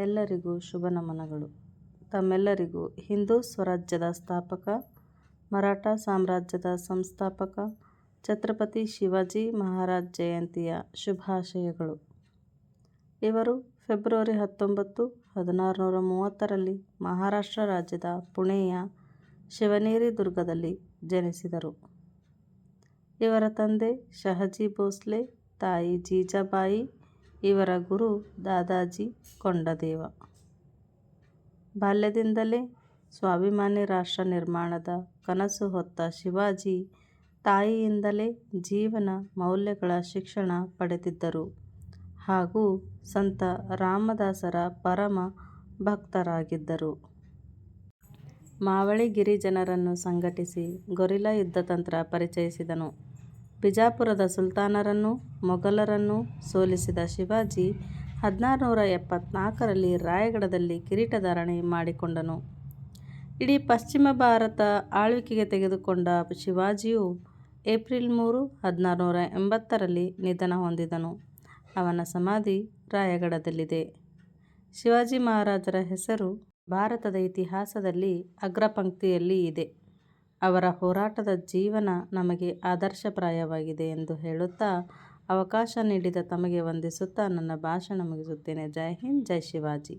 ಎಲ್ಲರಿಗೂ ಶುಭ ನಮನಗಳು. ತಮ್ಮೆಲ್ಲರಿಗೂ ಹಿಂದೂ ಸ್ವರಾಜ್ಯದ ಸ್ಥಾಪಕ, ಮರಾಠ ಸಾಮ್ರಾಜ್ಯದ ಸಂಸ್ಥಾಪಕ, ಛತ್ರಪತಿ ಶಿವಾಜಿ ಮಹಾರಾಜ್ ಜಯಂತಿಯ ಶುಭಾಶಯಗಳು. ಇವರು ಫೆಬ್ರವರಿ ಹತ್ತೊಂಬತ್ತು, ಹದಿನಾರುನೂರ ಮೂವತ್ತರಲ್ಲಿ ಮಹಾರಾಷ್ಟ್ರ ರಾಜ್ಯದ ಪುಣೆಯ ಶಿವನೇರಿ ದುರ್ಗದಲ್ಲಿ ಜನಿಸಿದರು. ಇವರ ತಂದೆ ಶಹಜಿ ಭೋಸ್ಲೆ, ತಾಯಿ ಜೀಜಾಬಾಯಿ ಇವರ ಗುರು ದಾದಾಜಿ ಕೊಂಡದೇವ ಬಾಲ್ಯದಿಂದಲೇ ಸ್ವಾಭಿಮಾನಿ ರಾಷ್ಟ್ರ ನಿರ್ಮಾಣದ ಕನಸು ಹೊತ್ತ ಶಿವಾಜಿ ತಾಯಿಯಿಂದಲೇ ಜೀವನ ಮೌಲ್ಯಗಳ ಶಿಕ್ಷಣ ಪಡೆದಿದ್ದರು ಹಾಗೂ ಸಂತ ರಾಮದಾಸರ ಪರಮ ಭಕ್ತರಾಗಿದ್ದರು. ಮಾವಳಿ ಗಿರಿಜನರನ್ನು ಸಂಘಟಿಸಿ ಗೊರಿಲ್ಲಾ ಯುದ್ಧತಂತ್ರ ಪರಿಚಯಿಸಿದನು. ಬಿಜಾಪುರದ ಸುಲ್ತಾನರನ್ನು ಮೊಘಲರನ್ನು ಸೋಲಿಸಿದ ಶಿವಾಜಿ ಹದಿನಾರುನೂರ ಎಪ್ಪತ್ನಾಲ್ಕರಲ್ಲಿ ರಾಯಗಢದಲ್ಲಿ ಕಿರೀಟಧಾರಣೆ ಮಾಡಿಕೊಂಡನು. ಇಡೀ ಪಶ್ಚಿಮ ಭಾರತ ಆಳ್ವಿಕೆಗೆ ತೆಗೆದುಕೊಂಡ ಶಿವಾಜಿಯು ಏಪ್ರಿಲ್ ಮೂರು, ಹದಿನಾರುನೂರ ಎಂಬತ್ತರಲ್ಲಿ ನಿಧನ ಹೊಂದಿದನು. ಅವನ ಸಮಾಧಿ ರಾಯಗಢದಲ್ಲಿದೆ. ಶಿವಾಜಿ ಮಹಾರಾಜರ ಹೆಸರು ಭಾರತದ ಇತಿಹಾಸದಲ್ಲಿ ಅಗ್ರಪಂಕ್ತಿಯಲ್ಲಿ ಇದೆ. ಅವರ ಹೋರಾಟದ ಜೀವನ ನಮಗೆ ಆದರ್ಶಪ್ರಾಯವಾಗಿದೆ ಎಂದು ಹೇಳುತ್ತಾ ಅವಕಾಶ ನೀಡಿದ ತಮಗೆ ವಂದಿಸುತ್ತಾ ನನ್ನ ಭಾಷಣ ಮುಗಿಸುತ್ತೇನೆ. ಜೈ ಹಿಂದ್, ಜೈ ಶಿವಾಜಿ.